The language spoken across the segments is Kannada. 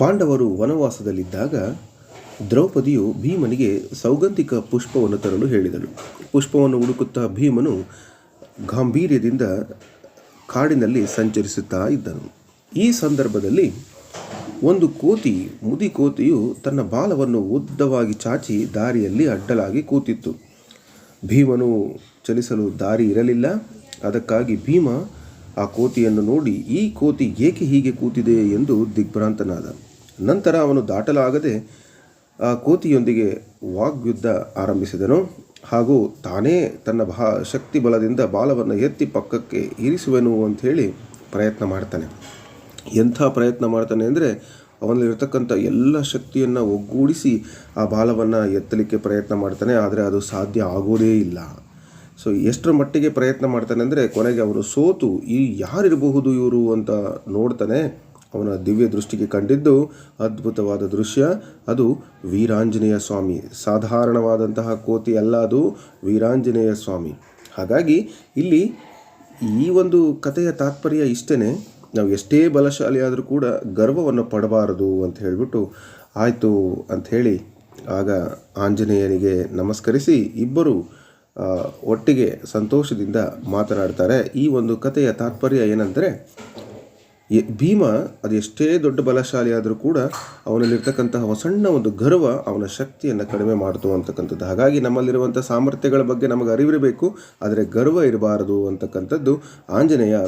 ಪಾಂಡವರು ವನವಾಸದಲ್ಲಿದ್ದಾಗ ದ್ರೌಪದಿಯು ಭೀಮನಿಗೆ ಸೌಗಂಧಿಕ ಪುಷ್ಪವನ್ನು ತರಲು ಹೇಳಿದಳು ಪುಷ್ಪವನ್ನು ಹುಡುಕುತ್ತಾ ಭೀಮನು ಗಾಂಭೀರ್ಯದಿಂದ ಕಾಡಿನಲ್ಲಿ ಸಂಚರಿಸುತ್ತಾ ಇದ್ದನು. ಈ ಸಂದರ್ಭದಲ್ಲಿ ಒಂದು ಕೋತಿ, ಮುದಿ ಕೋತಿಯು ತನ್ನ ಬಾಲವನ್ನು ಉದ್ದವಾಗಿ ಚಾಚಿ ದಾರಿಯಲ್ಲಿ ಅಡ್ಡಲಾಗಿ ಕೂತಿತ್ತು. ಭೀಮನು ಚಲಿಸಲು ದಾರಿ ಇರಲಿಲ್ಲ. ಅದಕ್ಕಾಗಿ ಭೀಮ ಆ ಕೋತಿಯನ್ನು ನೋಡಿ, ಈ ಕೋತಿ ಏಕೆ ಹೀಗೆ ಕೂತಿದೆ ಎಂದು ದಿಗ್ಭ್ರಾಂತನಾದ. ನಂತರ ಅವನು ದಾಟಲಾಗದೆ ಆ ಕೋತಿಯೊಂದಿಗೆ ವಾಗ್ಯುದ್ಧ ಆರಂಭಿಸಿದನು. ಹಾಗೂ ತಾನೇ ತನ್ನ ಭಾ, ಶಕ್ತಿ ಬಲದಿಂದ ಬಾಲವನ್ನು ಎತ್ತಿ ಪಕ್ಕಕ್ಕೆ ಇರಿಸುವೆನು ಅಂಥೇಳಿ ಪ್ರಯತ್ನ ಮಾಡ್ತಾನೆ. ಎಂಥ ಪ್ರಯತ್ನ ಮಾಡ್ತಾನೆ ಅಂದರೆ ಅವನಲ್ಲಿರತಕ್ಕಂಥ ಎಲ್ಲ ಶಕ್ತಿಯನ್ನು ಒಗ್ಗೂಡಿಸಿ ಆ ಬಾಲವನ್ನು ಎತ್ತಲಿಕ್ಕೆ ಪ್ರಯತ್ನ ಮಾಡ್ತಾನೆ, ಆದರೆ ಅದು ಸಾಧ್ಯ ಆಗೋದೇ ಇಲ್ಲ. ಸೊ, ಎಷ್ಟರ ಮಟ್ಟಿಗೆ ಪ್ರಯತ್ನ ಮಾಡ್ತಾನೆ ಅಂದರೆ ಕೊನೆಗೆ ಅವನು ಸೋತು, ಈ ಯಾರಿರಬಹುದು ಇವರು ಅಂತ ನೋಡ್ತಾನೆ. ಅವನ ದಿವ್ಯ ದೃಷ್ಟಿಗೆ ಕಂಡಿದ್ದು ಅದ್ಭುತವಾದ ದೃಶ್ಯ. ಅದು ವೀರಾಂಜನೇಯ ಸ್ವಾಮಿ. ಸಾಧಾರಣವಾದಂತಹ ಕೋತಿ ಅಲ್ಲ ಅದು ವೀರಾಂಜನೇಯ ಸ್ವಾಮಿ. ಹಾಗಾಗಿ ಇಲ್ಲಿ ಈ ಒಂದು ಕಥೆಯ ತಾತ್ಪರ್ಯ ಇಷ್ಟೇ ನಾವು ಎಷ್ಟೇ ಬಲಶಾಲಿಯಾದರೂ ಕೂಡ ಗರ್ವವನ್ನು ಪಡಬಾರದು ಅಂತ ಹೇಳಿಬಿಟ್ಟು ಆಯಿತು ಅಂಥೇಳಿ ಆಗ ಆಂಜನೇಯನಿಗೆ ನಮಸ್ಕರಿಸಿ ಇಬ್ಬರು ಒಟ್ಟಿಗೆ ಸಂತೋಷದಿಂದ ಮಾತನಾಡ್ತಾರೆ. ಈ ಒಂದು ಕಥೆಯ ತಾತ್ಪರ್ಯ ಏನಂದರೆ ಭೀಮ ಅದು ಎಷ್ಟೇ ದೊಡ್ಡ ಬಲಶಾಲಿ ಆದರೂ ಕೂಡ ಅವನಲ್ಲಿರ್ತಕ್ಕಂತಹ ಸಣ್ಣ ಒಂದು ಗರ್ವ ಅವನ ಶಕ್ತಿಯನ್ನು ಕಡಿಮೆ ಮಾಡಿತು ಅಂತಕ್ಕಂಥದ್ದು. ಹಾಗಾಗಿ ನಮ್ಮಲ್ಲಿರುವಂಥ ಸಾಮರ್ಥ್ಯಗಳ ಬಗ್ಗೆ ನಮಗೆ ಅರಿವಿರಬೇಕು. ಆದರೆ ಗರ್ವ ಇರಬಾರದು ಅಂತಕ್ಕಂಥದ್ದು ಆಂಜನೇಯ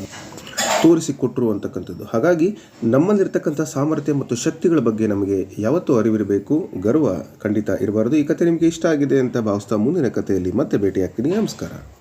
ತೋರಿಸಿಕೊಟ್ಟರು ಅಂತಕ್ಕಂಥದ್ದು. ಹಾಗಾಗಿ ನಮ್ಮಲ್ಲಿರ್ತಕ್ಕಂಥ ಸಾಮರ್ಥ್ಯ ಮತ್ತು ಶಕ್ತಿಗಳ ಬಗ್ಗೆ ನಮಗೆ ಯಾವತ್ತೂ ಅರಿವಿರಬೇಕು. ಗರ್ವ ಖಂಡಿತ ಇರಬಾರದು. ಈ ಕಥೆ ನಿಮಗೆ ಇಷ್ಟ ಆಗಿದೆ ಅಂತ ಭಾವಿಸ್ತಾ ಮುಂದಿನ ಕಥೆಯಲ್ಲಿ ಮತ್ತೆ ಭೇಟಿಯಾಗ್ತೀನಿ. ನಮಸ್ಕಾರ.